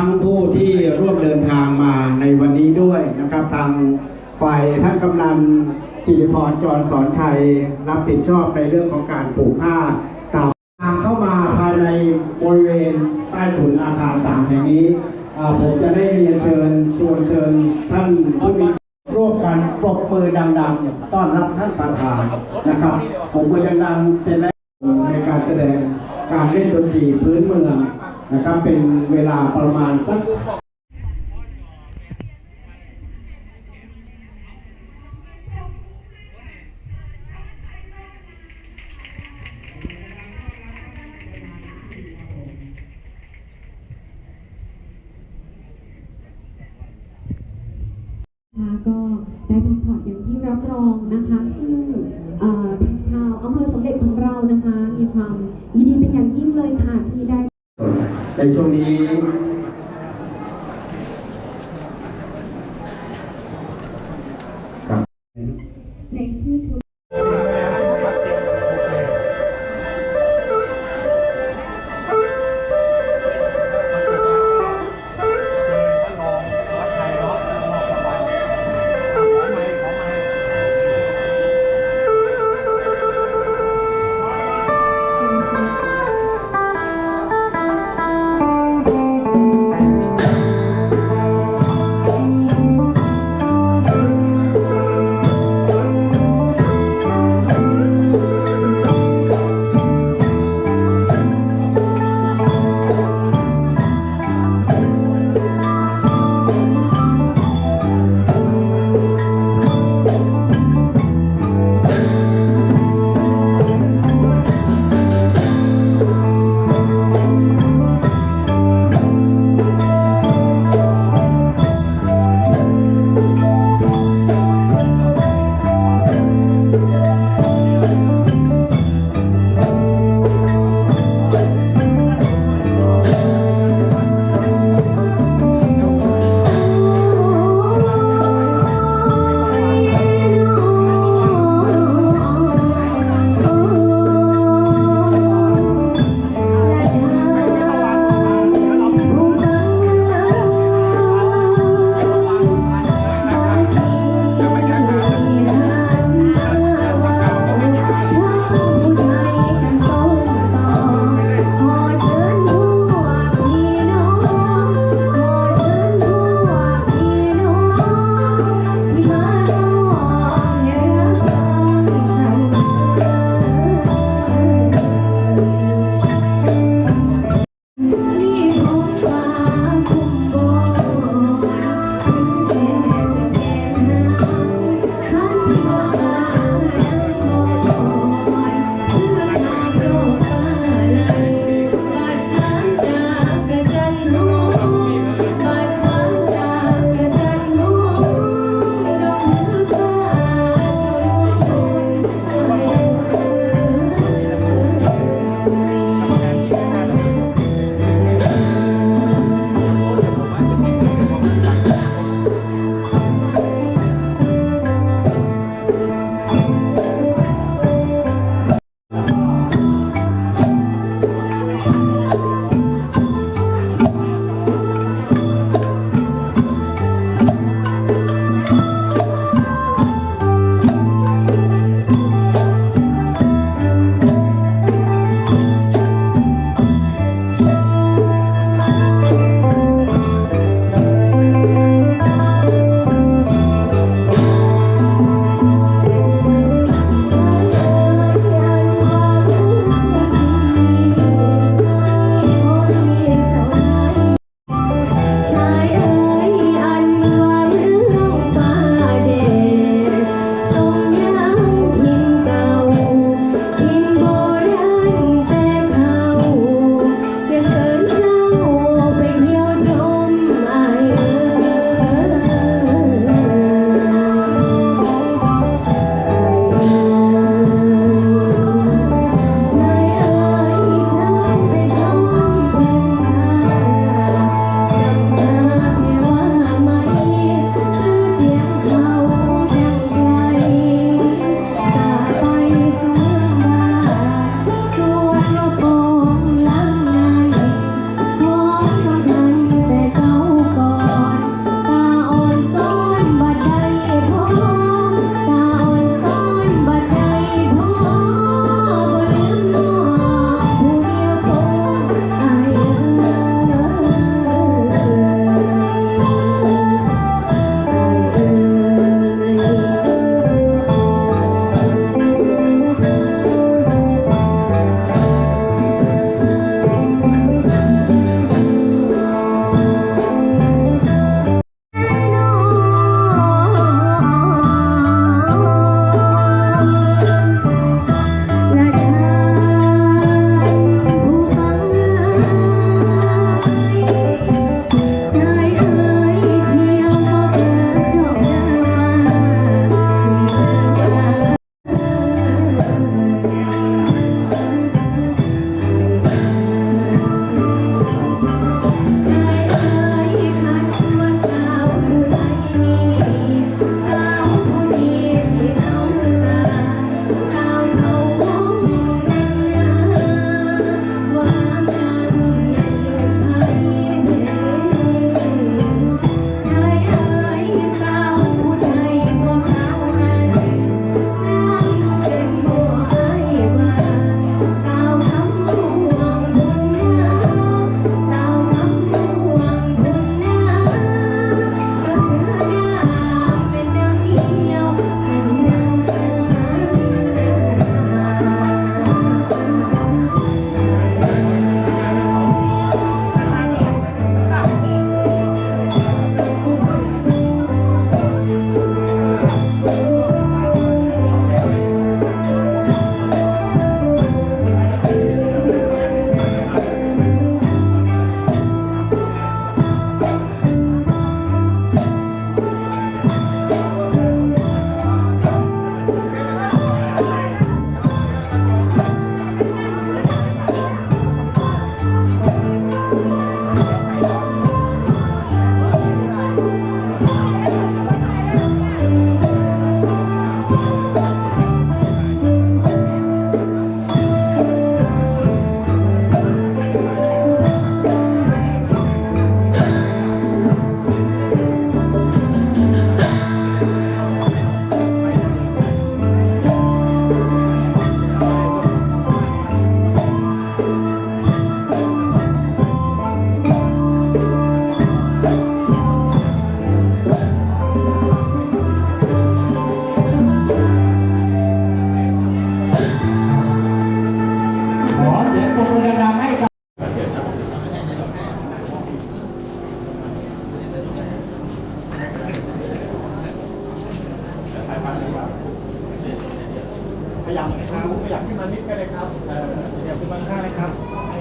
ทั้งผู้ที่ร่วมเดินทางมาในวันนี้ด้วยนะครับ ทางฝ่ายท่านกำนันสิริพรจรสอนชัยรับผิดชอบในเรื่องของการปลูกผ้าตามทางเข้ามาภายในบริเวณใต้ถุนอาคารสามแห่งนี้ผมจะได้เรียนเชิญชวนเชิญท่านผู้มีร่วมกันปรบมือดังๆ ต้อนรับท่านประธานนะครับปรบมือดังๆเสร็จแล้วในการแสดงการเล่นดนตรีพื้นเมือง นะครับเป็นเวลาประมาณสักก็ได้พักผ่อนอย่างที่รับรองนะคะ ช่วงนี้ ขยับขึ้นมานิดก็ได้ครับเอ่อขยับขึ้นมาข้างเลยครับ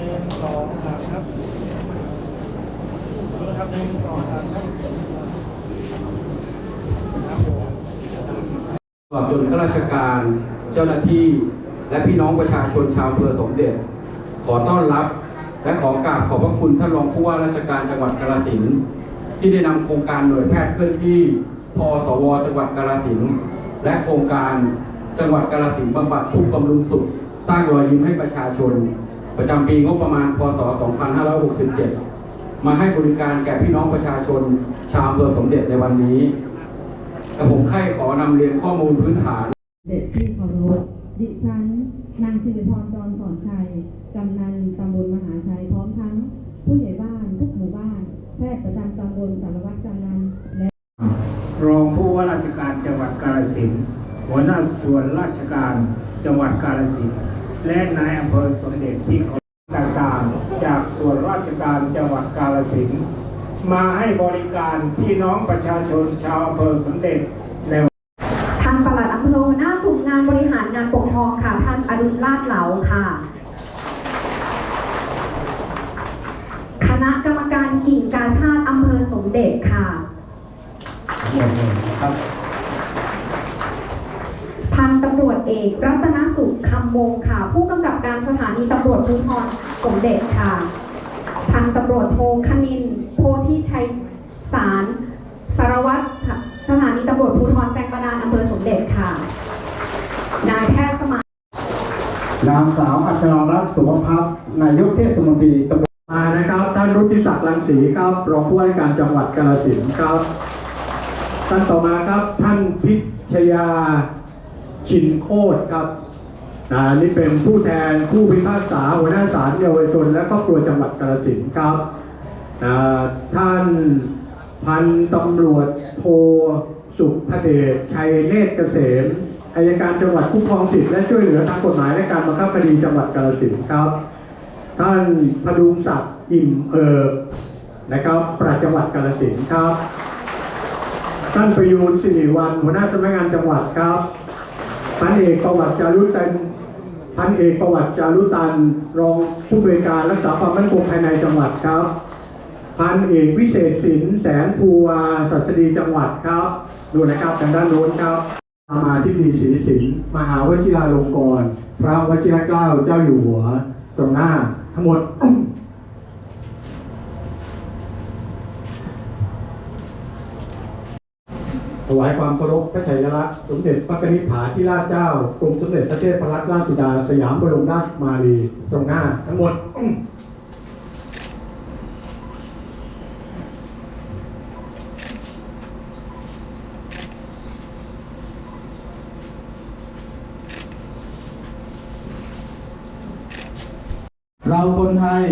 หนึ่งสองสามครับดูนะครับหนึ่งสองสามครับครับผมตลอดจนข้าราชการเจ้าหน้าที่และพี่น้องประชาชนชาวอำเภอสมเด็จ ขอต้อนรับ และขอกราบขอบพระคุณท่านรองผู้ว่าราชการจังหวัดกาฬสินธุ์ที่ได้นำโครงการหน่วยแพทย์เคลื่อนที่พสวจังหวัดกาฬสินธุ์และโครงการ จังหวัดกาฬสินธุ์บำบัดทุกข์บำรุงสุข สร้างรอยยิ้มให้ประชาชน ประจำปีงบประมาณ พศ 2567 มาให้บริการแก่พี่น้องประชาชน ชาวอำเภอสมเด็จในวันนี้กระผมใคร่ขอนำเรียนข้อมูลพื้นฐาน เด็กที่เคารพดิฉัน นางสิริพรจรสอนชัย กำนันตำบลมหาชัย พร้อมทั้ง ผู้ใหญ่บ้านทุกหมู่บ้าน แพทย์ประจำตำบลสารวัตรกำนันและรองผู้ว่าราชการจังหวัดกาฬสินธุ์ หัวหน้าส่วนราชการจังหวัดกาฬสินธุ์และนายอำเภอสมเด็จที่เคารพต่างๆ จากส่วนราชการจังหวัดกาฬสินธุ์มาให้บริการพี่น้องประชาชนชาวอำเภอสมเด็จในท่านปลัดอำเภอหน้ากลุ่มงานบริหารงานปกครองค่ะท่านอดุลลาดเหลาค่ะ คณะกรรมการกิ่งกาชาติอำเภอสมเด็จค่ะพันตำรวจ เอกรัตนสุขคำมงค่ะ ผู้กำกับการสถานีตำรวจภูธรสมเด็จค่ะ พันตำรวจโทคณิน โพธิชัยสารสารวัตรสสถานีตำรวจภูธรแซงประดานอำเภอสมเด็จค่ะ นายแพทย์สมานนางสาวอัชรารัตน์สุภพัฒน์นายกเทศมนตรีตำบลมานะครับ ท่านรุธิศักดิ์รังสีครับ รองผู้ว่าราชการจังหวัดกาฬสินธุ์ครับ ท่านต่อมาครับ ท่านพิชยา ชินโคตรครับอ่านี่เป็นผู้แทนผู้พิพากษาหัวหน้าศาลเยาวชนและครอบครัวจังหวัดกาฬสินธุ์ครับอ่าท่านพันตำรวจโทสุภเดชชัยเนตรเกษมอายการจังหวัดคุ้ครองสิทธิและช่วยเหลือทางกฎหมายและการบังคับคดีจังหวัดกาฬสินธุ์ครับ ท่านพดุงศักดิ์อิ่มเอิบนะครับปราชญ์จังหวัดกาฬสินธุ์ครับ ท่านประยูนสิริวันหัวหน้าสำนักงานจังหวัดครับ พันเอกประวัติจารุตันพันเอกประวัติจารุตัน รองผู้บริการรักษาความมั่นคงภายในจังหวัดครับ พันเอกวิเศษสินแสนภูวาสัสดีจังหวัดครับ ดูนะครับทางด้านโน้นครับมาที่ดีศรีสินมหาวชิราลงกรณ์พระวชิรเกล้าเจ้าอยู่หัว ตรงหน้าทั้งหมด ถวายความเคารพพระชัยลักษณ์สมเด็จพระนิธิฐาธิราชเจ้ากรมสมเด็จพระเทพรัตนราชสุดาสยามบรมราชมารีตรงหน้าทั้งหมด เราคนไทย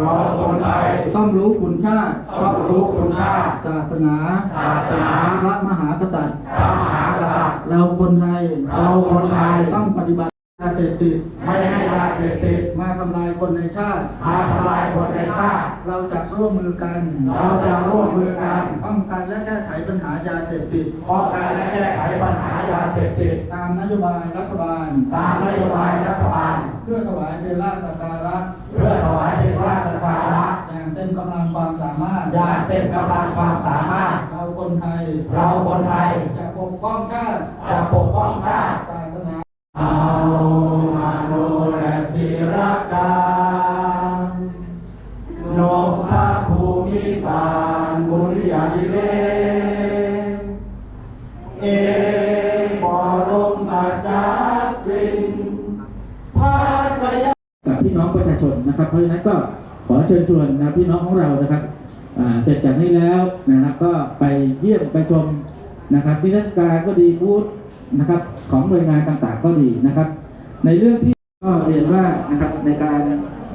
เราคนไทย ต้องรู้คุณค่า ต้องรู้คุณค่า ศาสนา ศาสนา พระมหากษัตริย์ พระมหากษัตริย์ เราคนไทย เราคนไทย ต้องปฏิบัติ ยาเสพติดไม่ให้ยาเสพติดมาทำลายคนในชาติ มาทำลายคนในชาติ เราจะร่วมมือกันเราจะร่วมมือกันป้องกันและแก้ไขปัญหายาเสพติดป้องกันและแก้ไขปัญหายาเสพติด ตามนโยบายรัฐบาล ตามนโยบายรัฐบาล เพื่อถวายเป็นราชสักการะเพื่อถวายเป็นราชการะอย่างเต็มกำลังความสามารถอย่างเต็มกำลังความสามารถ เราคนไทย เราคนไทยจะปกป้องชาติจะปกป้องชาติ การนกพระภูมิบาลบุริยาดิเลกเอบรมอาจารย์รินพาสยากับพี่น้องประชาชนนะครับ เพราะฉะนั้นก็ขอเชิญชวนนะพี่น้องของเรานะครับเสร็จจากนี้แล้วนะครับก็ไปเยี่ยมไปชมนะครับนิทรรศการก็ดีบูธ นะครับของหน่วยงานต่างๆก็ดีนะครับ ในเรื่องที่ก็เรียนว่านะครับในการ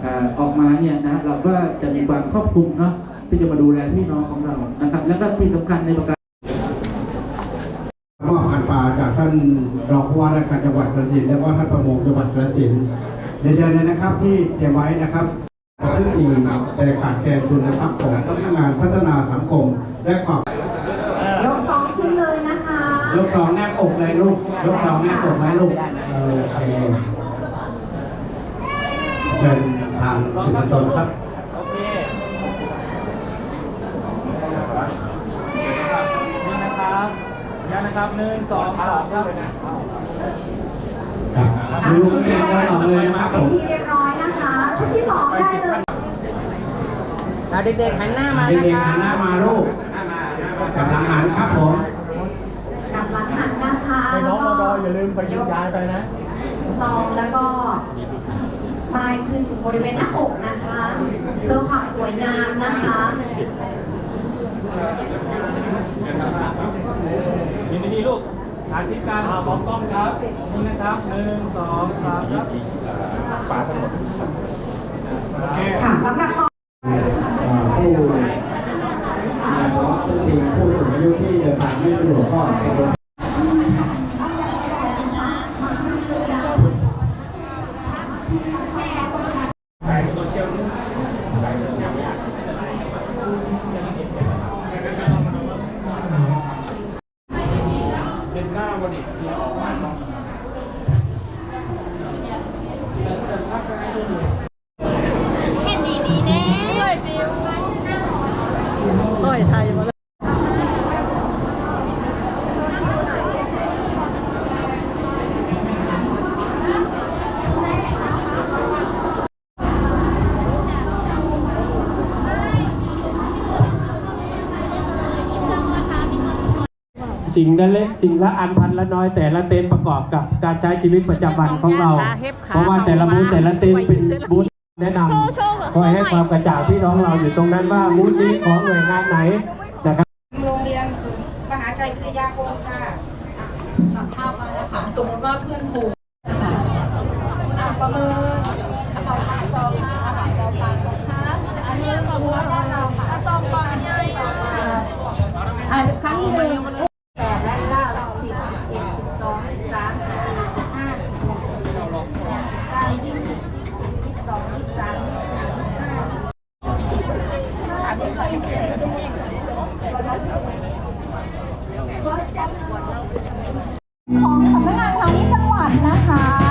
อออกมาเนี่ยนะเราก็จะมีความครอบคลุมเนาะที่จะมาดูแลพี่น้องของเรานะครับ แล้วก็ที่สำคัญในประการมอบพันปลาจากท่านรองผู้ว่าราชการจังหวัดกระสินและก็ท่านประมงจังหวัดกระสินในเชิญเลยนะครับที่เตรียมไว้นะครับซึ่งมีแต่ขาดแคลนทุนทรัพย์ของสำนักงานพัฒนาสังคมและความ ยกสองแนบอกเลยลูก ยกสองแนบอกไหมลูกโอเคเชิญทางสื่อมวลชนครับโอเคนี่นะครับยันนะครับหนึ่งสองสามครับครับดูเรียนเดินออกเลยนะครับผมที่เรียบร้อยนะคะ ชุดที่สองได้เลยเด็กๆหันหน้ามาเด็นะกคๆรัหันหน้าบมาลูกกำลังหันครับผมกลับหลังหั นนะคะให้น้แล้อวงก็รออย่าลืมไปย้ายไปนะซองแล้วก็ปลายขึ้นบริเวณหน้าอกนะคะเพื่อความสวยงามนะคะยินดีลูกอาชีพการหาของกล้องครับนี่นะครับหนึ่งสองสามครับฝาทั้งหมดโอเคค่ะลำดับต่ออ่าผู้มีภาวะทุกทีผู้สูงอายุที่เดินทางไม่สะดวกก็ สิ่งละเล็กสิ่งละอันพันละน้อยแต่ละเต็นท์ประกอบกับการใช้ชีวิตประจำวันของเรา เพราะว่าแต่ละบูธแต่ละเต็นท์เป็นบูธแนะนำคอยให้ความกระจ่างพี่น้องเราอยู่ตรงนั้นว่าบูธนี้ของหน่วยงานไหนนะครับโรงเรียนถึงมหาชัยพิทยาคมค่ะภาพมานะคะสมมติว่าเพื่อนผูกอะประเมินกระเป๋าผ้าสองค่ะกระเป๋าผ้าสองค่ะอันนี้ก็หัวด้านเราค่ะตองปอนใหญ่ค่ะอะครั้งที่หนึ่ง แปดและเก้าสิบสิบเอ็ดสิบสองสิบสามสิบสี่สิบห้าสิบหกสิบเจ็ดสิบแปดสิบเก้ายี่สิบยี่สิบสองยี่สิบสามยี่สิบสี่ยี่สิบห้า ของสำนักงานพาณิชย์จังหวัดนะคะ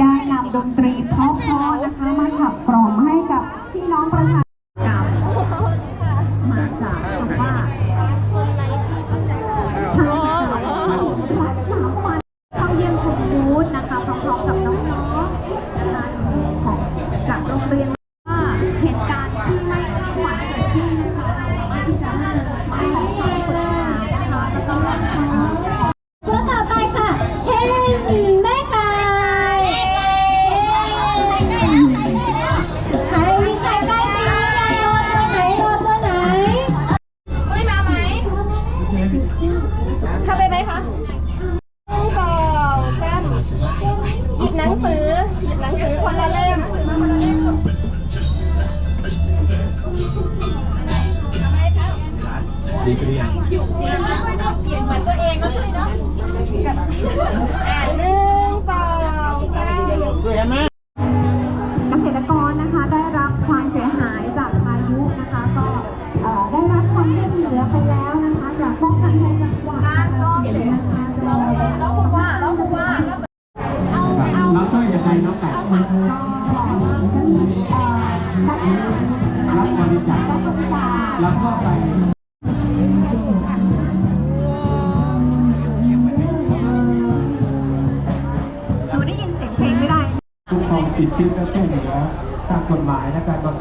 ได้นำดนตรีเพราะๆนะคะมาขับกล่อมให้กับพี่น้องประชาชน ดีขึ้นหรืยังเปลี่ยนเหมือนตัวเองก็คือเนาะหนึ่งสองสาม การบัง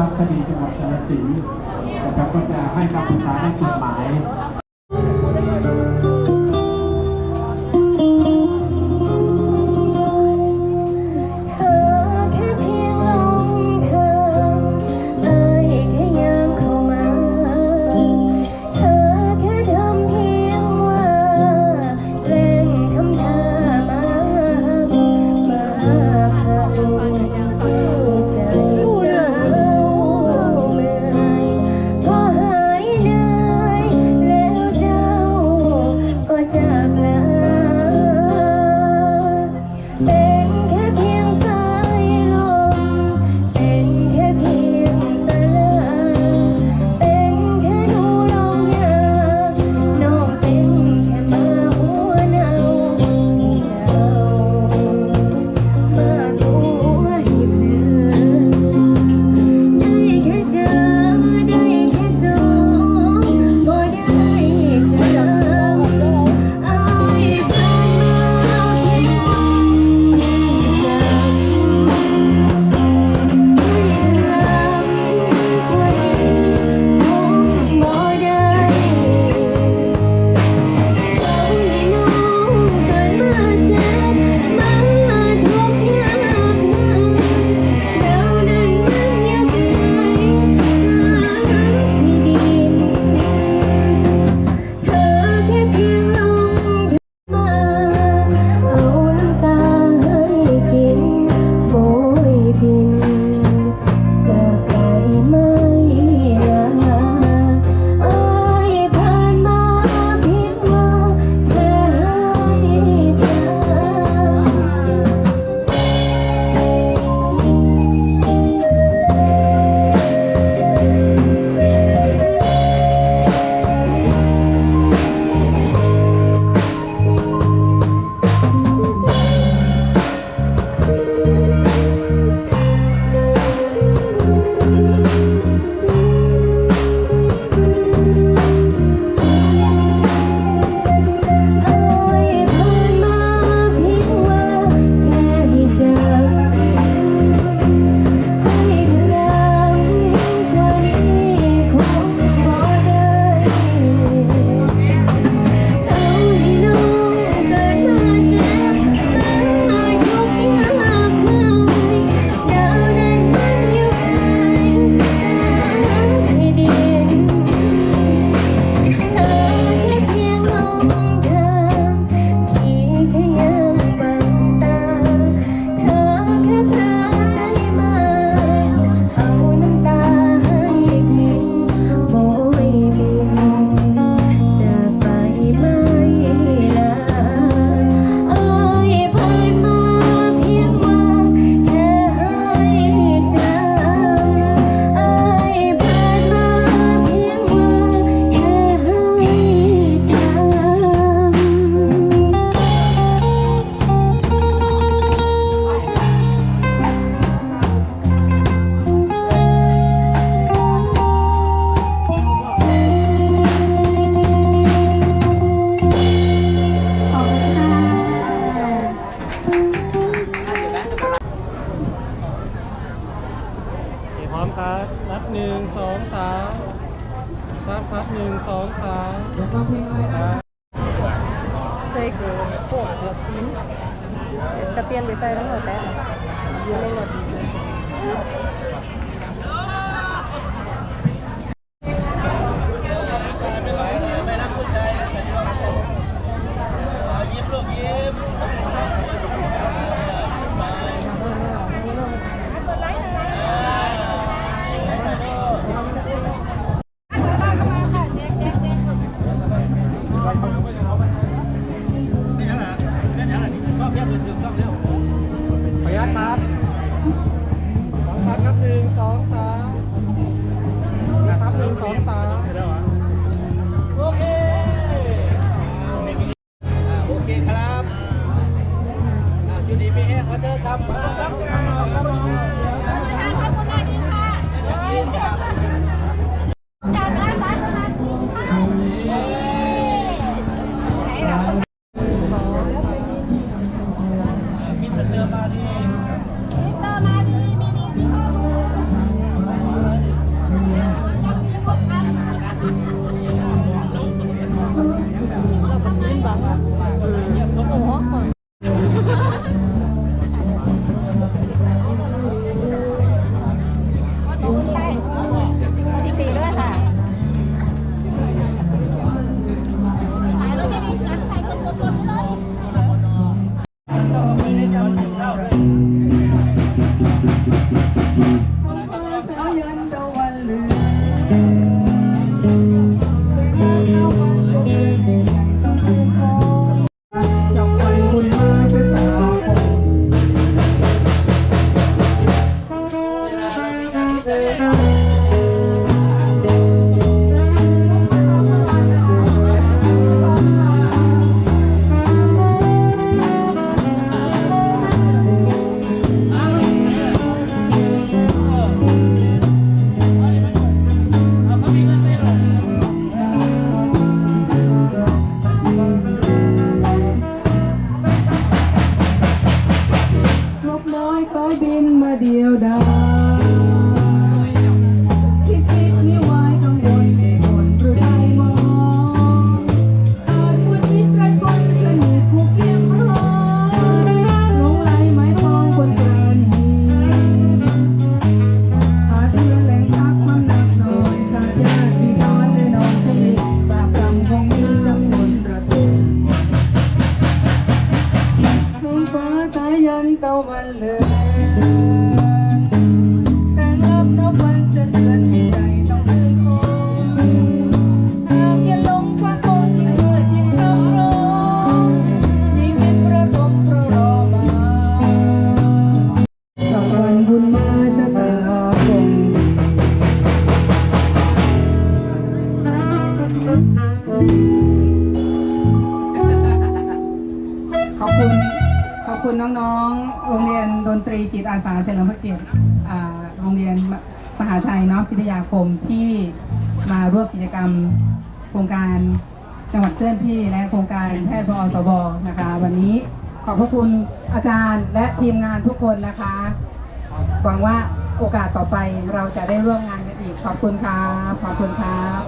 จะได้ร่วมงานกันอีกขอบคุณครับขอบคุณครับ